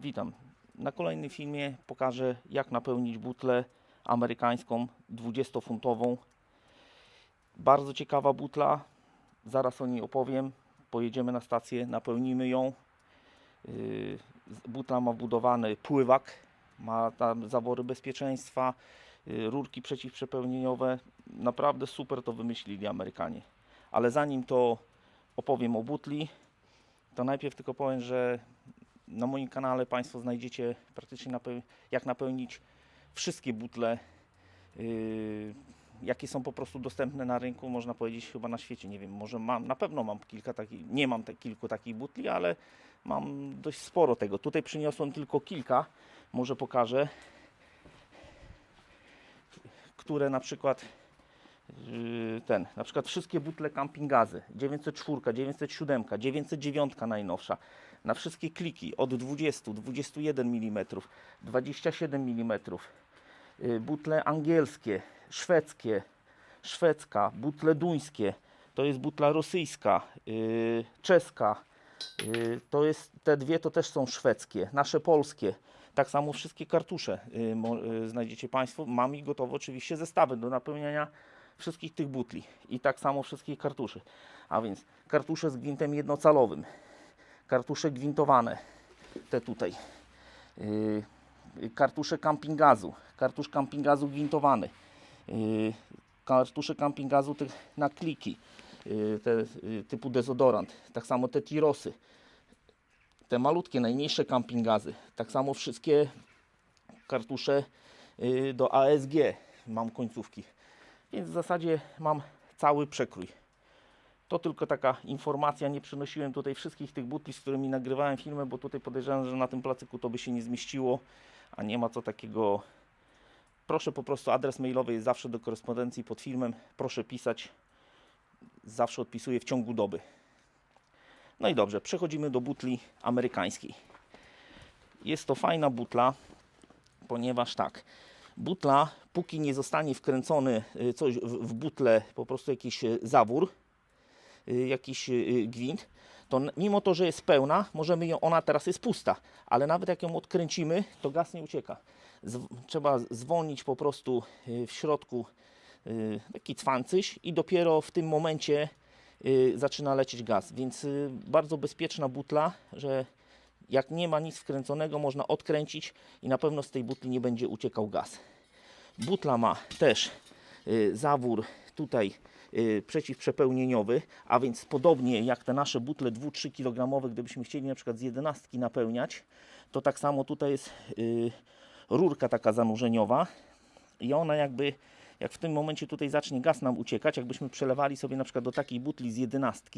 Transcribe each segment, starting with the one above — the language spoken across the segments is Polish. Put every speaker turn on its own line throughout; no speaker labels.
Witam. Na kolejnym filmie pokażę jak napełnić butlę amerykańską 20-funtową. Bardzo ciekawa butla. Zaraz o niej opowiem. Pojedziemy na stację, napełnimy ją. Yy, Butla ma wbudowany pływak, ma tam zawory bezpieczeństwa, yy, rurki przeciwprzepełnieniowe. Naprawdę super to wymyślili Amerykanie. Ale zanim to opowiem o butli, to najpierw tylko powiem, że na moim kanale Państwo znajdziecie praktycznie napeł- jak napełnić wszystkie butle, yy, jakie są po prostu dostępne na rynku, można powiedzieć chyba na świecie. Nie wiem, może mam, na pewno mam kilka takich, nie mam te, kilku takich butli, ale mam dość sporo tego. Tutaj przyniosłem tylko kilka, może pokażę, które na przykład yy, ten, na przykład wszystkie butle campingazy 904, 907, 909 najnowsza, na wszystkie kliki od 20, 21 mm, 27 mm, butle angielskie, szwedzkie, szwedzka, butle duńskie, to jest butla rosyjska, yy, czeska, yy, to jest, te dwie to też są szwedzkie, nasze polskie. Tak samo wszystkie kartusze yy, yy, znajdziecie Państwo. Mam i gotowe oczywiście zestawy do napełniania wszystkich tych butli. I tak samo wszystkich kartuszy. A więc kartusze z gwintem jednocalowym, kartusze gwintowane, te tutaj, yy, kartusze campingazu, kartusz campingazu gwintowany, yy, kartusze campingazu tych na kliki, yy, te typu dezodorant, tak samo te tirosy, te malutkie, najmniejsze campingazy, tak samo wszystkie kartusze do ASG mam końcówki, więc w zasadzie mam cały przekrój. To tylko taka informacja, nie przynosiłem tutaj wszystkich tych butli, z którymi nagrywałem filmy, bo tutaj podejrzewam, że na tym placyku to by się nie zmieściło, a nie ma co takiego. Proszę po prostu, adres mailowy jest zawsze do korespondencji pod filmem, proszę pisać, zawsze odpisuję w ciągu doby. No i dobrze, przechodzimy do butli amerykańskiej. Jest to fajna butla, ponieważ tak, butla, póki nie zostanie wkręcony y, coś w, butlę, po prostu jakiś y, zawór, jakiś y, gwint, to mimo to, że jest pełna, możemy ją, ona teraz jest pusta, ale nawet jak ją odkręcimy, to gaz nie ucieka. Z, trzeba zwolnić po prostu y, w środku y, taki cwancyś i dopiero w tym momencie y, zaczyna lecieć gaz. Więc y, bardzo bezpieczna butla, że jak nie ma nic wkręconego, można odkręcić i na pewno z tej butli nie będzie uciekał gaz. Butla ma też y, zawór tutaj y, przeciwprzepełnieniowy, a więc podobnie jak te nasze butle 2-3 kg, gdybyśmy chcieli na przykład z 11 napełniać, to tak samo tutaj jest y, rurka taka zanurzeniowa i ona jakby, jak w tym momencie tutaj zacznie gaz nam uciekać, jakbyśmy przelewali sobie na przykład do takiej butli z 11,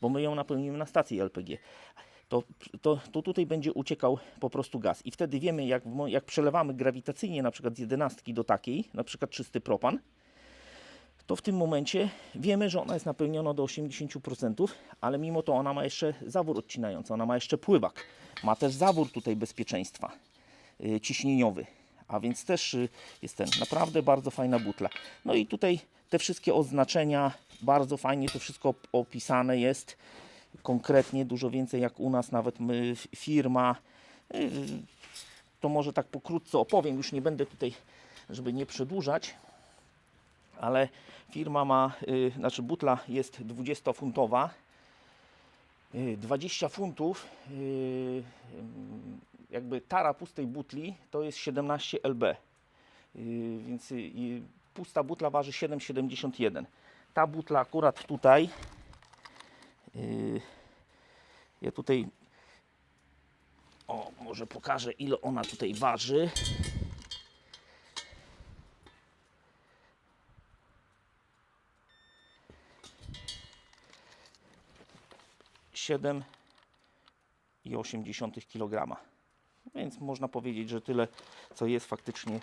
bo my ją napełnimy na stacji LPG, to, to, to tutaj będzie uciekał po prostu gaz. I wtedy wiemy, jak, jak przelewamy grawitacyjnie na przykład z 11 do takiej, na przykład czysty propan, to w tym momencie wiemy, że ona jest napełniona do 80%, ale mimo to ona ma jeszcze zawór odcinający, ona ma jeszcze pływak. Ma też zawór tutaj bezpieczeństwa y, ciśnieniowy, a więc też y, jest ten naprawdę bardzo fajna butla. No i tutaj te wszystkie oznaczenia, bardzo fajnie to wszystko op- opisane jest konkretnie, dużo więcej jak u nas, nawet my, firma. Y, To może tak pokrótce opowiem, już nie będę tutaj, żeby nie przedłużać, ale firma ma, y, znaczy butla jest 20-funtowa. Y, 20 funtów, y, ym, jakby tara pustej butli to jest 17 lb. Y, Więc y, y, pusta butla waży 7,71. Ta butla akurat tutaj, y, ja tutaj, o może pokażę ile ona tutaj waży. Siedem i 80 kg. Więc można powiedzieć, że tyle co jest faktycznie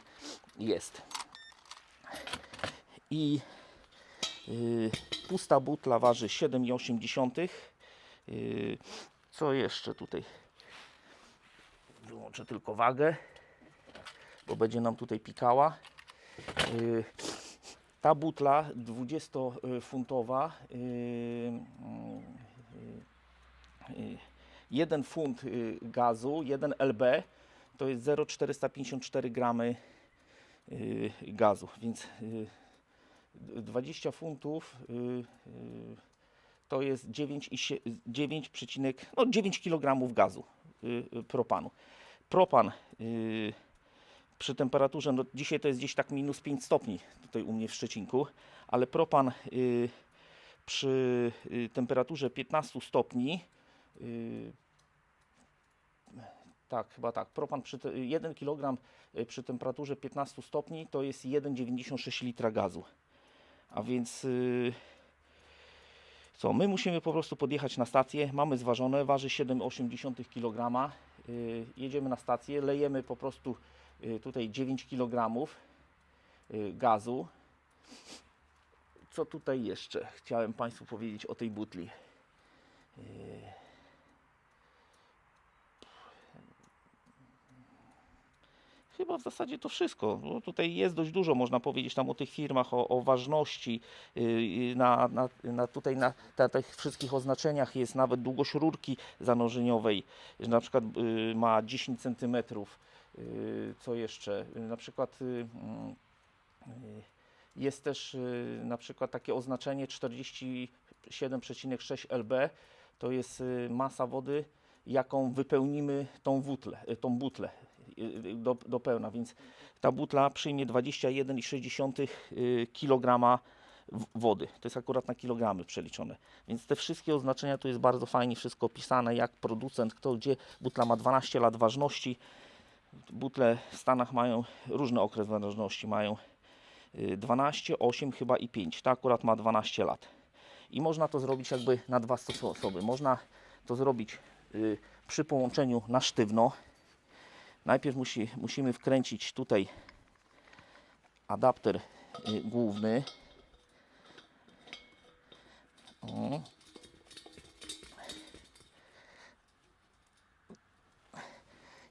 jest. I yy, pusta butla waży 7,8. Yy, co jeszcze tutaj? Wyłączę tylko wagę, bo będzie nam tutaj pikała. Yy, ta butla 20-funtowa yy, yy, yy, 1 funt y, gazu, 1 LB to jest 0,454 gramy y, gazu, więc y, 20 funtów y, y, to jest 9, i sie- 9, przecinek- no 9 kg gazu y, y, propanu. Propan y, przy temperaturze, no dzisiaj to jest gdzieś tak minus 5 stopni tutaj u mnie w Szczecinku, ale propan y, przy y, temperaturze 15 stopni y, tak, chyba tak. Propan przy te, 1 kg przy temperaturze 15 stopni to jest 1,96 litra gazu. A więc y, co, my musimy po prostu podjechać na stację, mamy zważone, waży 7,8 kg. Y, jedziemy na stację, lejemy po prostu y, tutaj 9 kg y, gazu. Co tutaj jeszcze chciałem Państwu powiedzieć o tej butli? Y, Chyba w zasadzie to wszystko. Bo tutaj jest dość dużo, można powiedzieć tam o tych firmach, o, o ważności. Yy, yy, Na, na, na tutaj na, na tych wszystkich oznaczeniach jest nawet długość rurki zanurzeniowej, że na przykład yy, ma 10 cm. Co jeszcze? Na przykład jest też na przykład takie oznaczenie 47,6 lb. To jest masa wody, jaką wypełnimy tą, wutlę, yy, tą butlę y, do, do pełna, więc ta butla przyjmie 21,6 kg wody. To jest akurat na kilogramy przeliczone. Więc te wszystkie oznaczenia tu jest bardzo fajnie wszystko opisane, jak producent, kto gdzie. Butla ma 12 lat ważności. Butle w Stanach mają różny okres ważności. Mają y, 12, 8 chyba i 5. Ta akurat ma 12 lat. I można to zrobić jakby na dwa sposoby. Można to zrobić y, przy połączeniu na sztywno. Najpierw musi, musimy wkręcić tutaj adapter y, główny. O.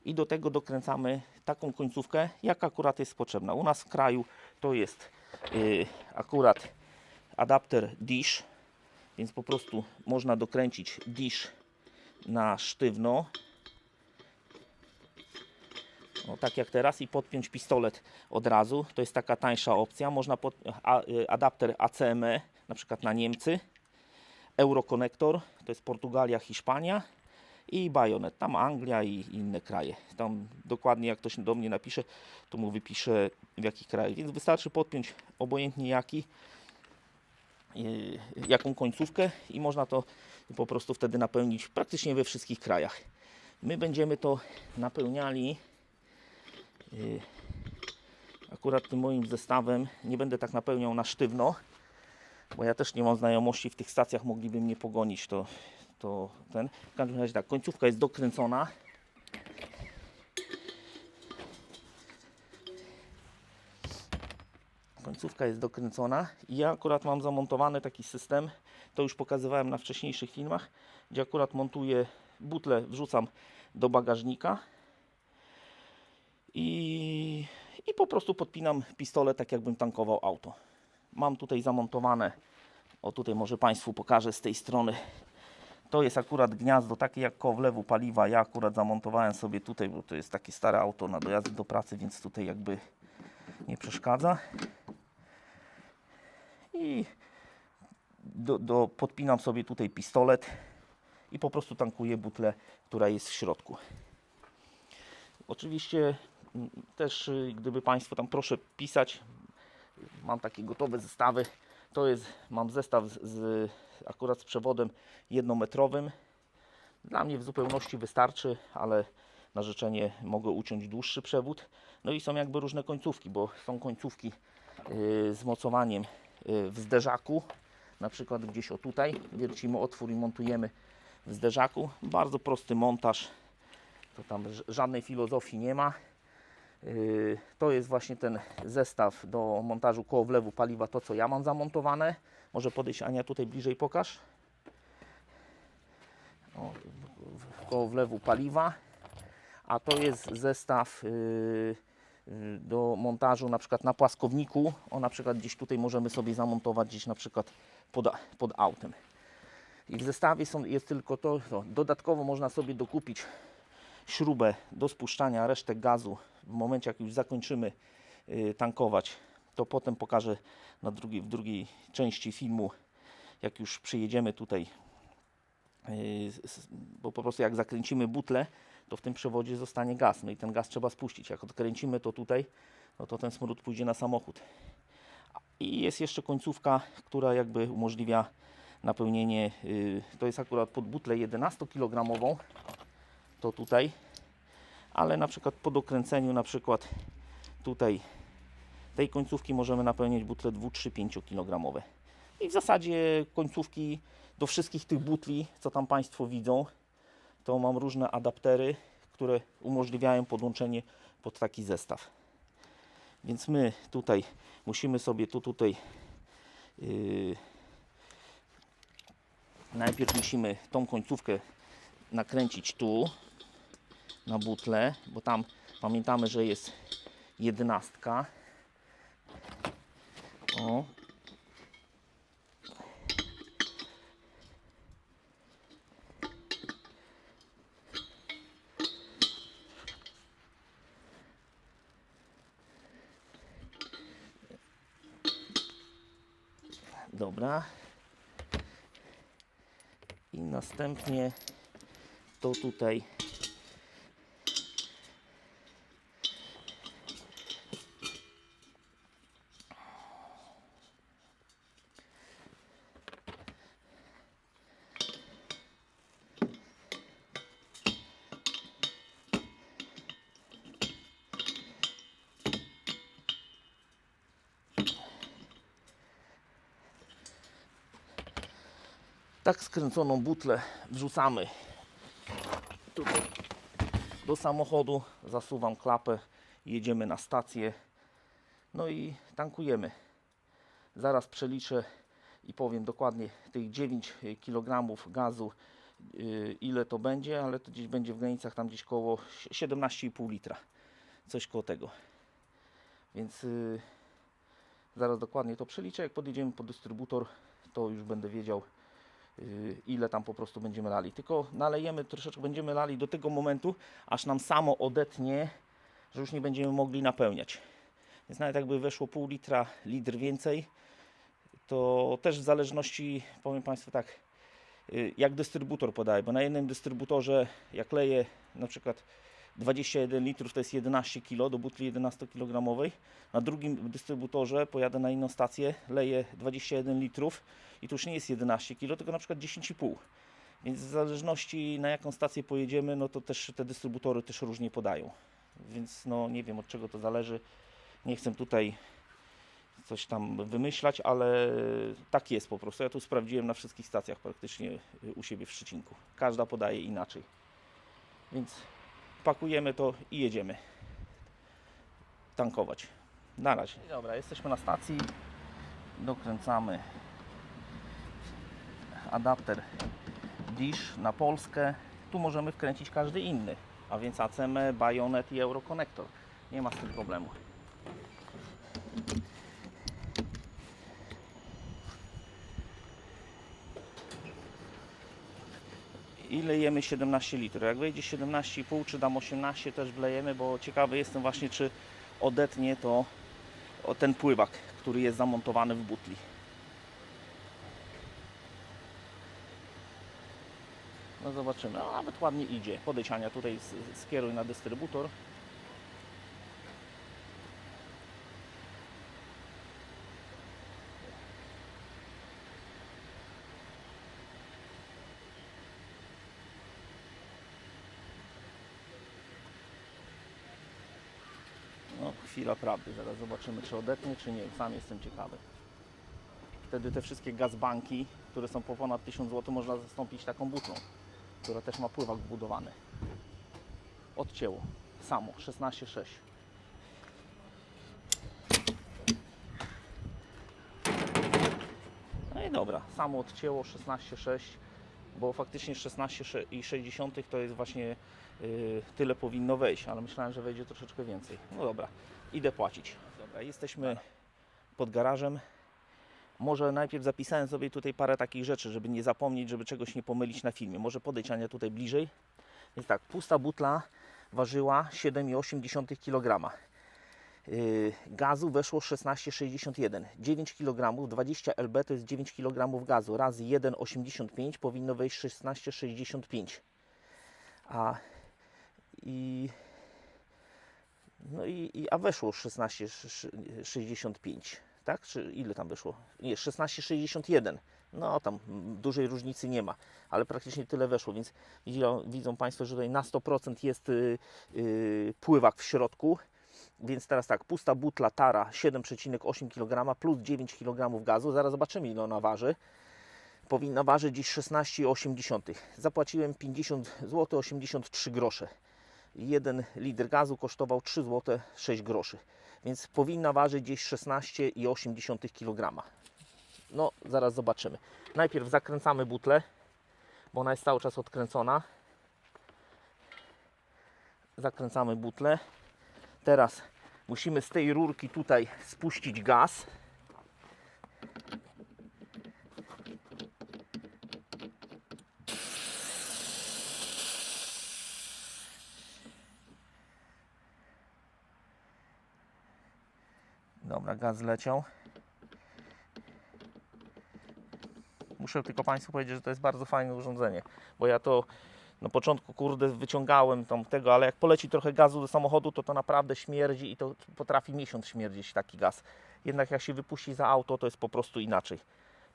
I do tego dokręcamy taką końcówkę, jak akurat jest potrzebna. U nas w kraju to jest y, akurat adapter dish, więc po prostu można dokręcić dish na sztywno. O, tak jak teraz i podpiąć pistolet od razu. To jest taka tańsza opcja. Można pod, a, y, adapter ACME, na przykład na Niemcy. Eurokonektor, to jest Portugalia, Hiszpania. I Bajonet, tam Anglia i inne kraje. Tam dokładnie jak ktoś do mnie napisze, to mu wypiszę w jakich krajach. Więc wystarczy podpiąć obojętnie jaki, y, jaką końcówkę i można to po prostu wtedy napełnić praktycznie we wszystkich krajach. My będziemy to napełniali akurat tym moim zestawem. Nie będę tak napełniał na sztywno, bo ja też nie mam znajomości w tych stacjach, mogliby mnie pogonić. To, to ten. W każdym razie tak, końcówka jest dokręcona. Końcówka jest dokręcona i ja akurat mam zamontowany taki system, to już pokazywałem na wcześniejszych filmach, gdzie akurat montuję butlę, wrzucam do bagażnika i, i po prostu podpinam pistolet, tak jakbym tankował auto. Mam tutaj zamontowane, o tutaj może Państwu pokażę z tej strony. To jest akurat gniazdo takie jak koło wlewu paliwa. Ja akurat zamontowałem sobie tutaj, bo to jest takie stare auto na dojazdy do pracy, więc tutaj jakby nie przeszkadza. I do, do, podpinam sobie tutaj pistolet i po prostu tankuję butlę, która jest w środku. Oczywiście też, y, gdyby Państwo tam proszę pisać, mam takie gotowe zestawy. To jest, mam zestaw z, z akurat z przewodem jednometrowym. Dla mnie w zupełności wystarczy, ale na życzenie mogę uciąć dłuższy przewód. No i są jakby różne końcówki, bo są końcówki yy, z mocowaniem yy, w zderzaku. Na przykład gdzieś o tutaj wiercimy otwór i montujemy w zderzaku. Bardzo prosty montaż. To tam żadnej filozofii nie ma. Yy, To jest właśnie ten zestaw do montażu koło wlewu paliwa, to co ja mam zamontowane. Może podejść Ania tutaj bliżej pokaż. O, koło wlewu paliwa. A to jest zestaw yy, yy, do montażu na przykład na płaskowniku. O na przykład gdzieś tutaj możemy sobie zamontować gdzieś na przykład pod, pod autem. I w zestawie są, jest tylko to, to, dodatkowo można sobie dokupić śrubę do spuszczania resztek gazu w momencie jak już zakończymy y, tankować. To potem pokażę na drugiej, w drugiej części filmu, jak już przyjedziemy tutaj s- bo po prostu jak zakręcimy butlę, to w tym przewodzie zostanie gaz. No i ten gaz trzeba spuścić. Jak odkręcimy to tutaj, no to ten smród pójdzie na samochód. I jest jeszcze końcówka, która jakby umożliwia napełnienie. yy, To jest akurat pod butlę 11 kg. To tutaj. Ale na przykład po dokręceniu na przykład tutaj tej końcówki możemy napełnić butle 2-3-5 kg. I w zasadzie końcówki do wszystkich tych butli, co tam Państwo widzą, to mam różne adaptery, które umożliwiają podłączenie pod taki zestaw. Więc my tutaj musimy sobie tu tutaj yy, najpierw musimy tą końcówkę nakręcić tu na butlę, bo tam pamiętamy, że jest jedenastka. O, Dobra. I następnie to tutaj tak skręconą butlę wrzucamy tutaj do samochodu, zasuwam klapę, jedziemy na stację, no i tankujemy. Zaraz przeliczę i powiem dokładnie tych 9 kg gazu, yy, ile to będzie, ale to gdzieś będzie w granicach tam gdzieś koło 17,5 litra, coś koło tego. Więc yy, zaraz dokładnie to przeliczę, jak podjedziemy po dystrybutor, to już będę wiedział, y, ile tam po prostu będziemy lali. Tylko nalejemy troszeczkę, będziemy lali do tego momentu, aż nam samo odetnie, że już nie będziemy mogli napełniać. Więc nawet jakby weszło pół litra, litr więcej, to też w zależności, powiem Państwu tak, y, jak dystrybutor podaje, bo na jednym dystrybutorze, jak leje na przykład 21 litrów, to jest 11 kg do butli 11 kg. Na drugim dystrybutorze pojadę na inną stację, leję 21 litrów i to już nie jest 11 kg, tylko na przykład 10,5. Więc w zależności na jaką stację pojedziemy, no to też te dystrybutory też różnie podają. Więc no nie wiem od czego to zależy. Nie chcę tutaj coś tam wymyślać, ale tak jest po prostu. Ja tu sprawdziłem na wszystkich stacjach praktycznie u siebie w Szczecinku. Każda podaje inaczej. Więc pakujemy to i jedziemy tankować. Na razie. Dobra, jesteśmy na stacji. Dokręcamy adapter Dish na Polskę. Tu możemy wkręcić każdy inny, a więc ACM, Bayonet i Euroconnector. Nie ma z tym problemu. I lejemy 17 litrów. Jak wejdzie 17,5 czy dam 18 też wlejemy, bo ciekawy jestem właśnie czy odetnie to ten pływak, który jest zamontowany w butli. No zobaczymy. No, nawet ładnie idzie. Podejdź Ania tutaj skieruj na dystrybutor. No, chwila prawdy. Zaraz zobaczymy, czy odetnie, czy nie. Sam jestem ciekawy. Wtedy te wszystkie gazbanki, które są po ponad 1000 zł, można zastąpić taką butlą, która też ma pływak wbudowany. Odcięło. Samo. 16,6. No i dobra. Samo odcięło 16,6 bo faktycznie 16,6 to jest właśnie yy, tyle powinno wejść, ale myślałem, że wejdzie troszeczkę więcej. No dobra, idę płacić. Dobra, jesteśmy pod garażem. Może najpierw zapisałem sobie tutaj parę takich rzeczy, żeby nie zapomnieć, żeby czegoś nie pomylić na filmie. Może podejdź Ania tutaj bliżej. Więc tak, pusta butla ważyła 7,8 kg. Yy, gazu weszło 16,61. 9 kg, 20 lb to jest 9 kg gazu. Razy 1,85 powinno wejść 16,65. A i no i, i a weszło 16,65, tak? Czy ile tam wyszło? Nie, 16,61. No tam dużej różnicy nie ma, ale praktycznie tyle weszło, więc widzą, Państwo, że tutaj na 100% jest y, y, pływak w środku. Więc teraz tak, pusta butla Tara 7,8 kg plus 9 kg gazu. Zaraz zobaczymy ile ona waży. Powinna ważyć dziś 16,8. Zapłaciłem 50 zł 83 grosze. 1 litr gazu kosztował 3 zł 6 groszy. Więc powinna ważyć gdzieś 16,8 kg. No, zaraz zobaczymy. Najpierw zakręcamy butlę, bo ona jest cały czas odkręcona. Zakręcamy butlę. Teraz musimy z tej rurki tutaj spuścić gaz. Dobra, gaz zleciał. Muszę tylko Państwu powiedzieć, że to jest bardzo fajne urządzenie, bo ja to na początku, kurde, wyciągałem tam tego, ale jak poleci trochę gazu do samochodu, to to naprawdę śmierdzi i to potrafi miesiąc śmierdzić taki gaz. Jednak jak się wypuści za auto, to jest po prostu inaczej.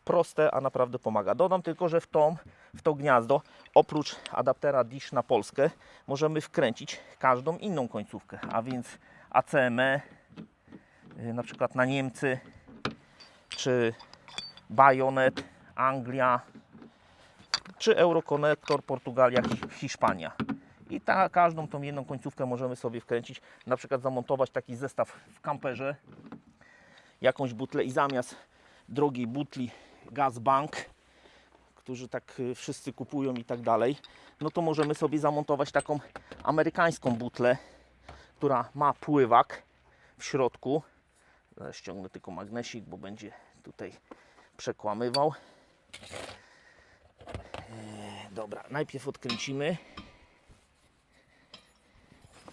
Proste, a naprawdę pomaga. Dodam tylko, że w, tą, w to gniazdo, oprócz adaptera DISH na Polskę, możemy wkręcić każdą inną końcówkę, a więc ACME, na przykład na Niemcy, czy Bayonet, Anglia, czy Eurokonektor, Portugalia, Hi- Hiszpania. I ta, każdą tą jedną końcówkę możemy sobie wkręcić, na przykład zamontować taki zestaw w kamperze, jakąś butlę i zamiast drogiej butli Gazbank, którzy tak y, wszyscy kupują i tak dalej, no to możemy sobie zamontować taką amerykańską butlę, która ma pływak w środku. Zaraz ściągnę tylko magnesik, bo będzie tutaj przekłamywał. Eee, Dobra, najpierw odkręcimy.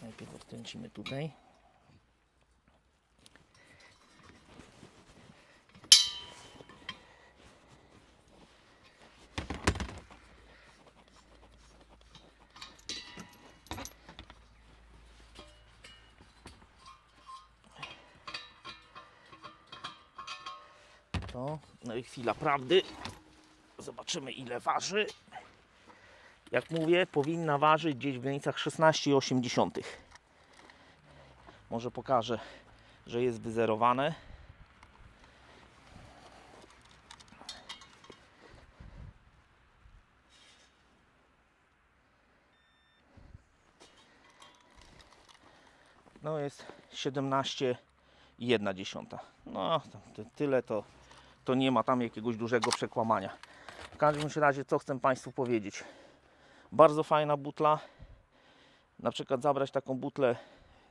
Najpierw odkręcimy tutaj. To, no i chwila prawdy. Zobaczymy ile waży. Jak mówię, powinna ważyć gdzieś w granicach 16,8. Może pokażę, że jest wyzerowane. No jest 17,1. No tyle to, to nie ma tam jakiegoś dużego przekłamania. W każdym razie, co chcę Państwu powiedzieć. Bardzo fajna butla. Na przykład zabrać taką butlę,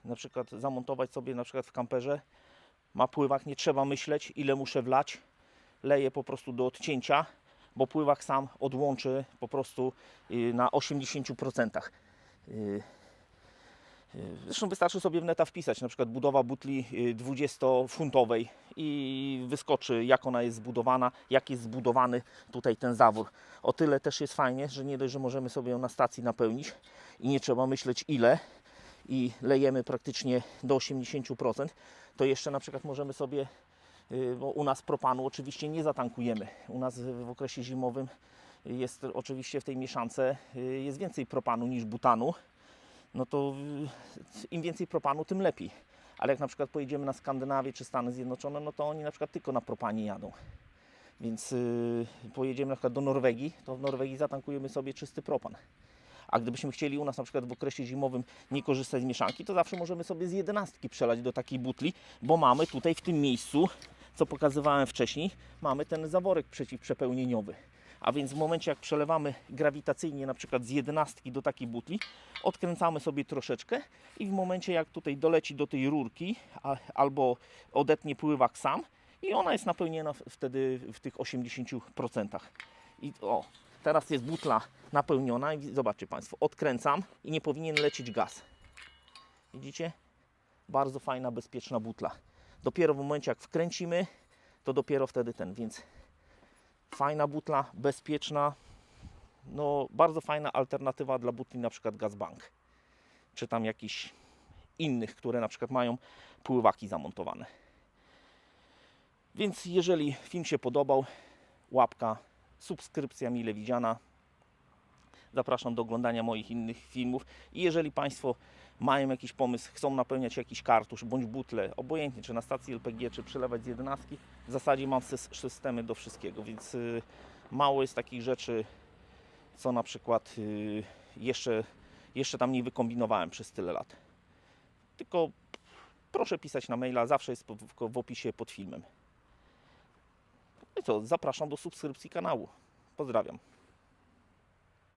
na przykład zamontować sobie na przykład w kamperze. Ma pływak, nie trzeba myśleć ile muszę wlać. Leję po prostu do odcięcia, bo pływak sam odłączy po prostu y, na 80%. Y, Zresztą wystarczy sobie w neta wpisać na przykład budowa butli y, 20-funtowej i wyskoczy jak ona jest zbudowana, jak jest zbudowany tutaj ten zawór. O tyle też jest fajnie, że nie dość, że możemy sobie ją na stacji napełnić i nie trzeba myśleć ile i lejemy praktycznie do 80%, to jeszcze na przykład możemy sobie, y, bo u nas propanu oczywiście nie zatankujemy. U nas w okresie zimowym jest oczywiście w tej mieszance y, jest więcej propanu niż butanu no to y, im więcej propanu, tym lepiej. Ale jak na przykład pojedziemy na Skandynawię czy Stany Zjednoczone, no to oni na przykład tylko na propanie jadą. Więc yy, pojedziemy na przykład do Norwegii, to w Norwegii zatankujemy sobie czysty propan. A gdybyśmy chcieli u nas na przykład w okresie zimowym nie korzystać z mieszanki, to zawsze możemy sobie z jedenastki przelać do takiej butli, bo mamy tutaj w tym miejscu, co pokazywałem wcześniej, mamy ten zaworek przeciwprzepełnieniowy. A więc w momencie jak przelewamy grawitacyjnie na przykład z jedenastki do takiej butli, odkręcamy sobie troszeczkę i w momencie jak tutaj doleci do tej rurki a, albo odetnie pływak sam i ona jest napełniona wtedy w tych 80%. I o, teraz jest butla napełniona i zobaczcie Państwo, odkręcam i nie powinien lecieć gaz. Widzicie? Bardzo fajna, bezpieczna butla. Dopiero w momencie jak wkręcimy, to dopiero wtedy ten, więc fajna butla, bezpieczna, no bardzo fajna alternatywa dla butli na przykład Gazbank, czy tam jakichś innych, które na przykład mają pływaki zamontowane. Więc jeżeli film się podobał, łapka, subskrypcja mile widziana. Zapraszam do oglądania moich innych filmów. I jeżeli Państwo mają jakiś pomysł, chcą napełniać jakiś kartusz bądź butle, obojętnie czy na stacji LPG, czy przelewać z jedenastki, w zasadzie mam sys- systemy do wszystkiego, więc y, mało jest takich rzeczy, co na przykład y, jeszcze, jeszcze tam nie wykombinowałem przez tyle lat. Tylko proszę pisać na maila, zawsze jest w opisie pod filmem. No i co, zapraszam do subskrypcji kanału. Pozdrawiam.